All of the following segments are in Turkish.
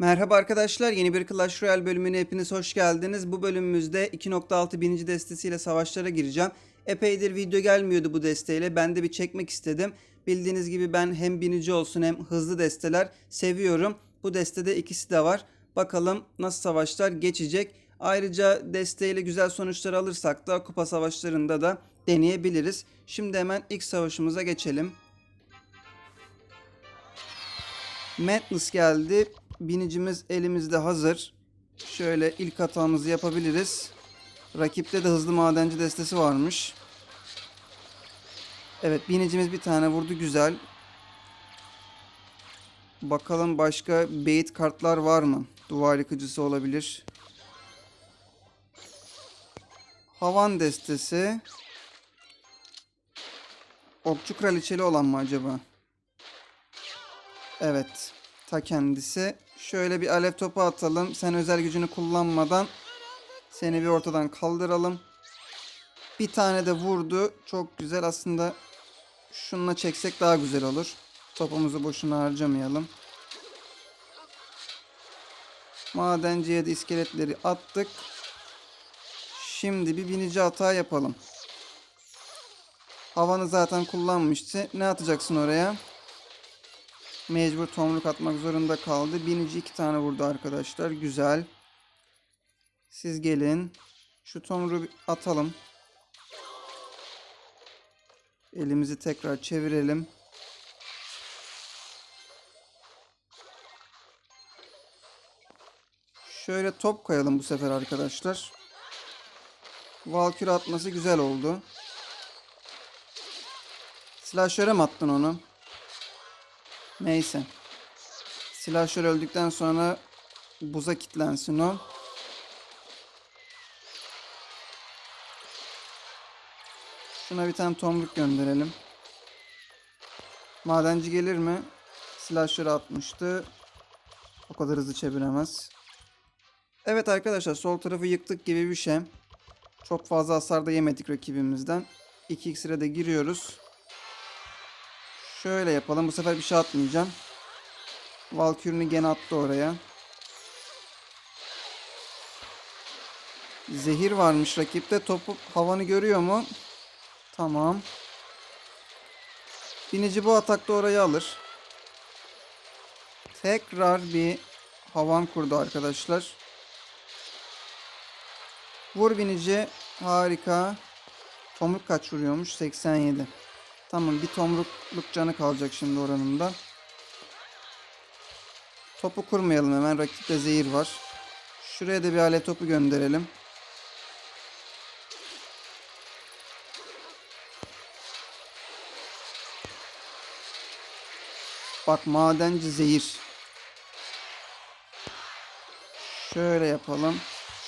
Merhaba arkadaşlar, yeni bir Clash Royale bölümüne hepiniz hoş geldiniz. Bu bölümümüzde 2.6 bininci destesiyle savaşlara gireceğim. Epeydir video gelmiyordu bu desteyle, ben de bir çekmek istedim. Bildiğiniz gibi ben hem binici olsun hem hızlı desteler seviyorum. Bu destede ikisi de var. Bakalım nasıl savaşlar geçecek. Ayrıca desteğiyle güzel sonuçlar alırsak da kupa savaşlarında da deneyebiliriz. Şimdi hemen ilk savaşımıza geçelim. Madness geldi. Binicimiz elimizde hazır. Şöyle ilk hatamızı yapabiliriz. Rakipte de hızlı madenci destesi varmış. Evet binicimiz bir tane vurdu güzel. Bakalım başka bait kartlar var mı? Duvar yıkıcısı olabilir. Havan destesi. Okçu kraliçeli olan mı acaba? Evet. Ta kendisi. Şöyle bir alev topu atalım. Sen özel gücünü kullanmadan seni bir ortadan kaldıralım. Bir tane de vurdu. Çok güzel. Aslında şununla çeksek daha güzel olur. Topumuzu boşuna harcamayalım. Madenciye de iskeletleri attık. Şimdi bir binici hata yapalım. Havanı zaten kullanmıştı. Ne atacaksın oraya? Mecbur tomruk atmak zorunda kaldı. Binici iki tane vurdu arkadaşlar. Güzel. Siz gelin. Şu tomruğu atalım. Elimizi tekrar çevirelim. Şöyle top koyalım bu sefer arkadaşlar. Valkür atması güzel oldu. Slasher'e mi attın onu? Neyse. Silahşör öldükten sonra buza kilitlensin o. Şuna bir tane tomruk gönderelim. Madenci gelir mi? Silahşörü atmıştı. O kadar hızlı çeviremez. Evet arkadaşlar sol tarafı yıktık gibi bir şey. Çok fazla hasar da yemedik rakibimizden. 2 iksire de giriyoruz. Şöyle yapalım. Bu sefer bir şey atmayacağım. Valkürünü gene attı oraya. Zehir varmış rakipte. Topu havanı görüyor mu? Tamam. Binici bu atakta orayı alır. Tekrar bir havan kurdu arkadaşlar. Vur binici. Harika. Tomruk kaç vuruyormuş? 87. Tamam bir tomrukluk canı kalacak şimdi oranında. Topu kurmayalım hemen. Rakipte zehir var. Şuraya da bir alet topu gönderelim. Bak madenci zehir. Şöyle yapalım.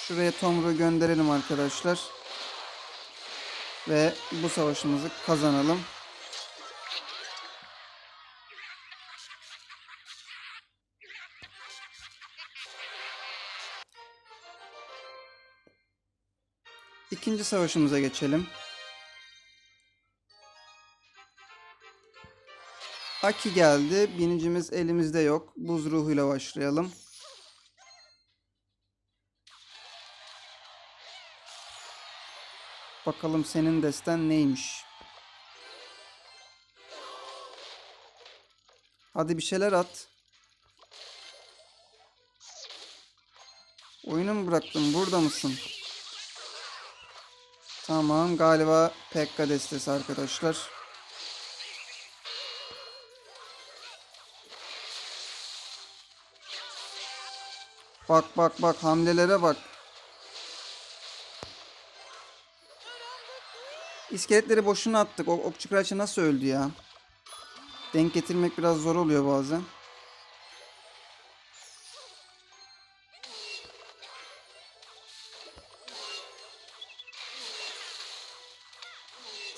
Şuraya tomruğu gönderelim arkadaşlar. Ve bu savaşımızı kazanalım. İkinci savaşımıza geçelim. Aki geldi. Binicimiz elimizde yok. Buz ruhuyla başlayalım. Bakalım senin desten neymiş? Hadi bir şeyler at. Oyunu mu bıraktın? Burada mısın? Tamam galiba Pekka destesi arkadaşlar. Bak bak bak hamlelere bak. İskeletleri boşuna attık. O okçu kraliçe nasıl öldü ya? Denk getirmek biraz zor oluyor bazen.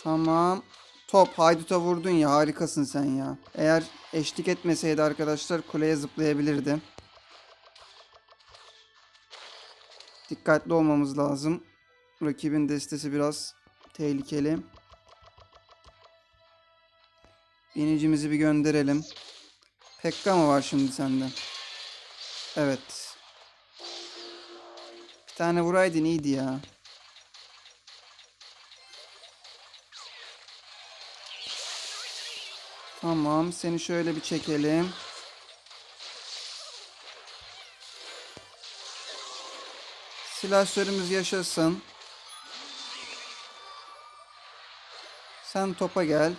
Tamam. Top hayduta vurdun ya harikasın sen ya. Eğer eşlik etmeseydi arkadaşlar kuleye zıplayabilirdi. Dikkatli olmamız lazım. Rakibin destesi biraz tehlikeli. Binicimizi bir gönderelim. Pekka mı var şimdi sende? Evet. Bir tane vuraydın iyiydi ya. Tamam, seni şöyle bir çekelim. Silahlarımız yaşasın. Sen topa gel.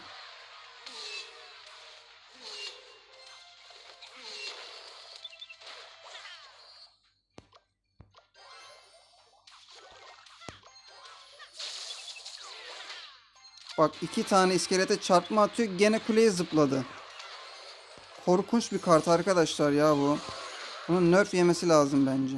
Bak iki tane iskelete çarpma atıyor. Gene kuleye zıpladı. Korkunç bir kart arkadaşlar ya bu. Bunun nerf yemesi lazım bence.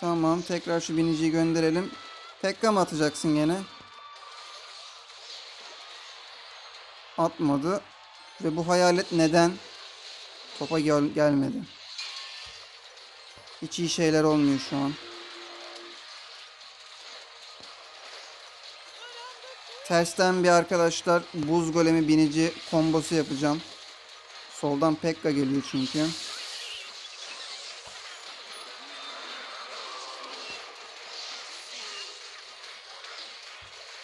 Tamam tekrar şu biniciyi gönderelim. Tekrar mı atacaksın gene? Atmadı. Ve bu hayalet neden topa gel gelmedi? Hiç iyi şeyler olmuyor şu an. Tersten bir arkadaşlar buz golemi binici kombosu yapacağım. Soldan Pekka geliyor çünkü.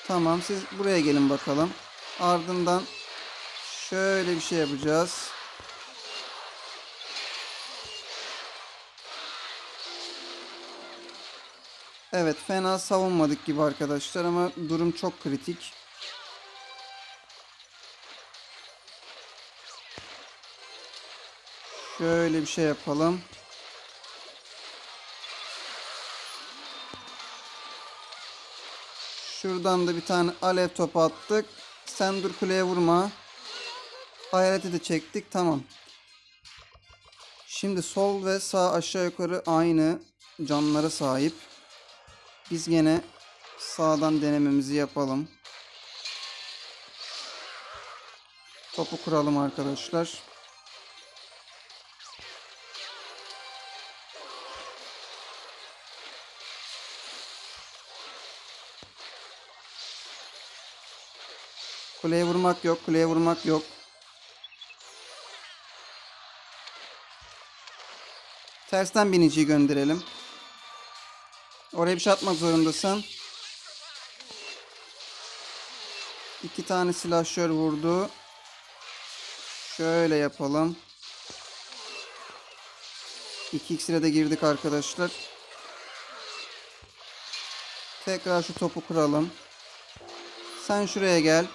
Tamam siz buraya gelin bakalım. Ardından şöyle bir şey yapacağız. Evet fena savunmadık gibi arkadaşlar ama durum çok kritik. Şöyle bir şey yapalım. Şuradan da bir tane alev topu attık. Sen dur kuleye vurma. Hayaleti de çektik. Tamam. Şimdi sol ve sağ aşağı yukarı aynı canlara sahip. Biz gene sağdan denememizi yapalım. Topu kuralım arkadaşlar. Kuleye vurmak yok, kuleye vurmak yok. Tersten biniciyi gönderelim. Oraya bir şey atmak zorundasın. İki tane silahşör vurdu. Şöyle yapalım. İki iksire de girdik arkadaşlar. Tekrar şu topu kuralım. Sen şuraya gel.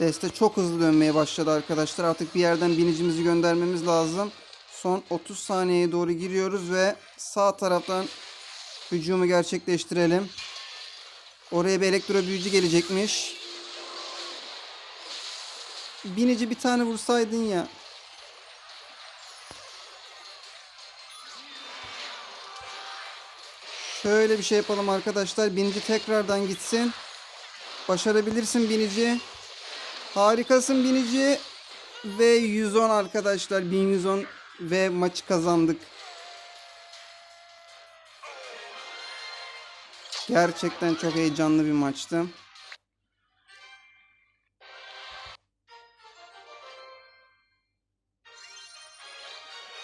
Deste çok hızlı dönmeye başladı arkadaşlar. Artık bir yerden binicimizi göndermemiz lazım. Son 30 saniyeye doğru giriyoruz ve sağ taraftan hücumu gerçekleştirelim. Oraya bir elektro büyücü gelecekmiş. Binici bir tane vursaydın ya. Şöyle bir şey yapalım arkadaşlar. Binici tekrardan gitsin. Başarabilirsin binici. Harikasın binici. Ve 110 arkadaşlar. 1110 ve maçı kazandık. Gerçekten çok heyecanlı bir maçtı.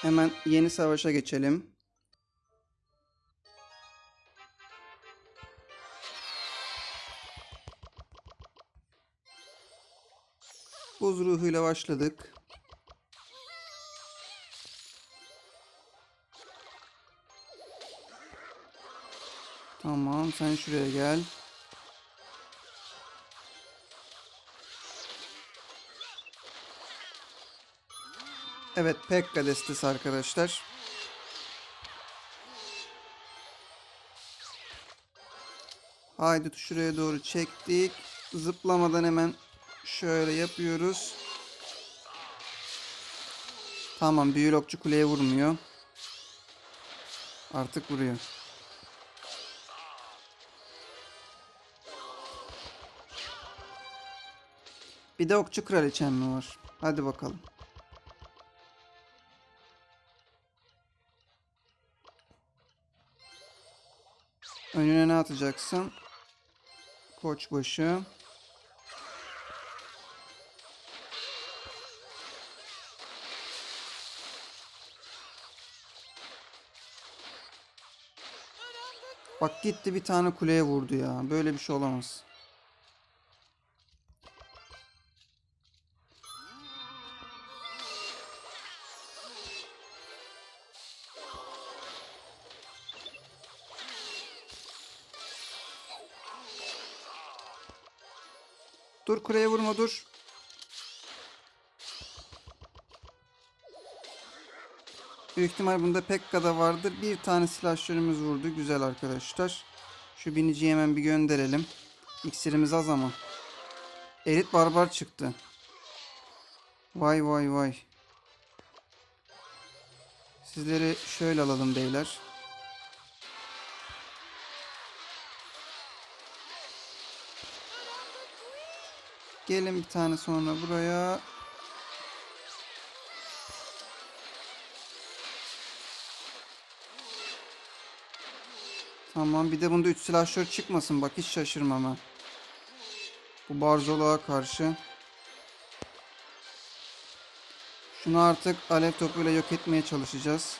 Hemen yeni savaşa geçelim. Buz ruhuyla başladık. Tamam sen şuraya gel. Evet Pekka destesi arkadaşlar. Haydi şuraya doğru çektik. Zıplamadan hemen şöyle yapıyoruz. Tamam büyülü okçu kuleye vurmuyor. Artık vuruyor. Bir de okçu kraliçem mi var? Hadi bakalım. Önüne ne atacaksın? Koçbaşı. Bak gitti bir tane kuleye vurdu ya. Böyle bir şey olamaz. Dur kuleye vurma dur. Büyük ihtimal bunda Pekka da vardır. Bir tane silahşörümüz vurdu. Güzel arkadaşlar. Şu biniciyi hemen bir gönderelim. İksirimiz az ama. Elit barbar çıktı. Vay vay vay. Sizleri şöyle alalım beyler. Gelin bir tane sonra buraya. Tamam bir de bunda 3 silahşör çıkmasın bak hiç şaşırmam ha. Bu barzoluğa karşı. Şunu artık alev topuyla yok etmeye çalışacağız.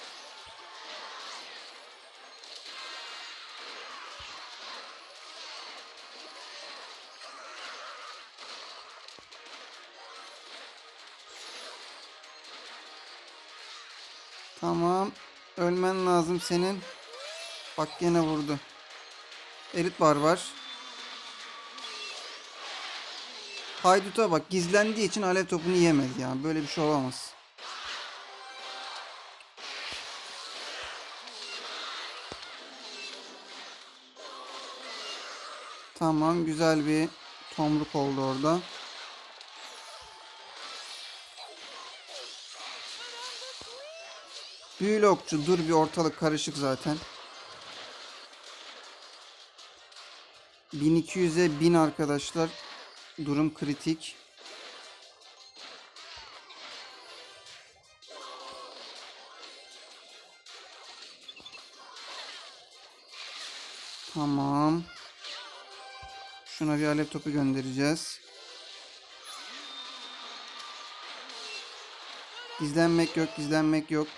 Tamam. Ölmen lazım senin. Bak gene vurdu. Elit barbar. Haydut'a bak gizlendiği için alev topunu yemedi ya. Böyle bir şey olamaz. Tamam güzel bir tomruk oldu orada. Büyülü okçu dur bir ortalık karışık zaten. 1200'e 1000 arkadaşlar. Durum kritik. Tamam. Şuna bir alev topu göndereceğiz. Gizlenmek yok, gizlenmek yok.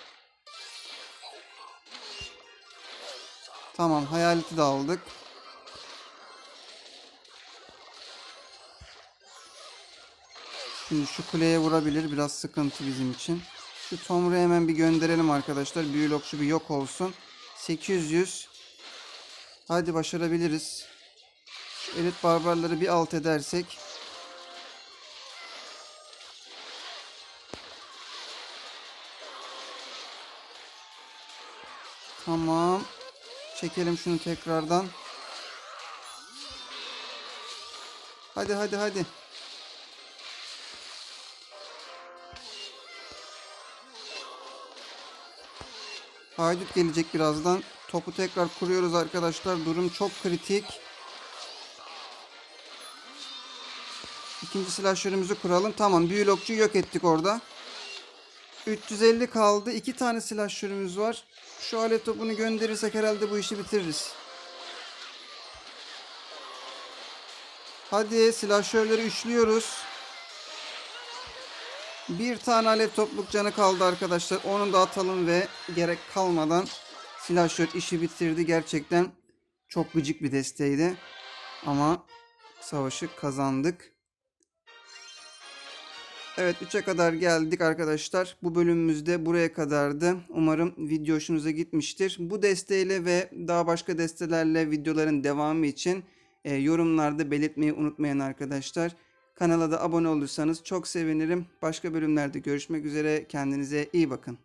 Tamam, hayaleti de aldık. Şimdi şu kuleye vurabilir. Biraz sıkıntı bizim için. Şu Tomru'yu hemen bir gönderelim arkadaşlar. Büyülü okçu bir yok olsun. 800. Hadi başarabiliriz. Şu elit barbarları bir alt edersek. Tamam. Çekelim şunu tekrardan. Hadi hadi hadi. Haydut gelecek birazdan. Topu tekrar kuruyoruz arkadaşlar. Durum çok kritik. İkinci silahşörümüzü kuralım. Tamam büyülü okçuyu yok ettik orada. 350 kaldı. İki tane silahşörümüz var. Şu alet topunu gönderirsek herhalde bu işi bitiririz. Hadi silahşörleri üçlüyoruz. Bir tane alev topluk canı kaldı arkadaşlar. Onu da atalım ve gerek kalmadan silahşör işi bitirdi. Gerçekten çok gıcık bir desteğiydi. Ama savaşı kazandık. Evet 3'e kadar geldik arkadaşlar. Bu bölümümüzde buraya kadardı. Umarım video hoşunuza gitmiştir. Bu desteğiyle ve daha başka destelerle videoların devamı için e, yorumlarda belirtmeyi unutmayın arkadaşlar. Kanala da abone olursanız çok sevinirim. Başka bölümlerde görüşmek üzere. Kendinize iyi bakın.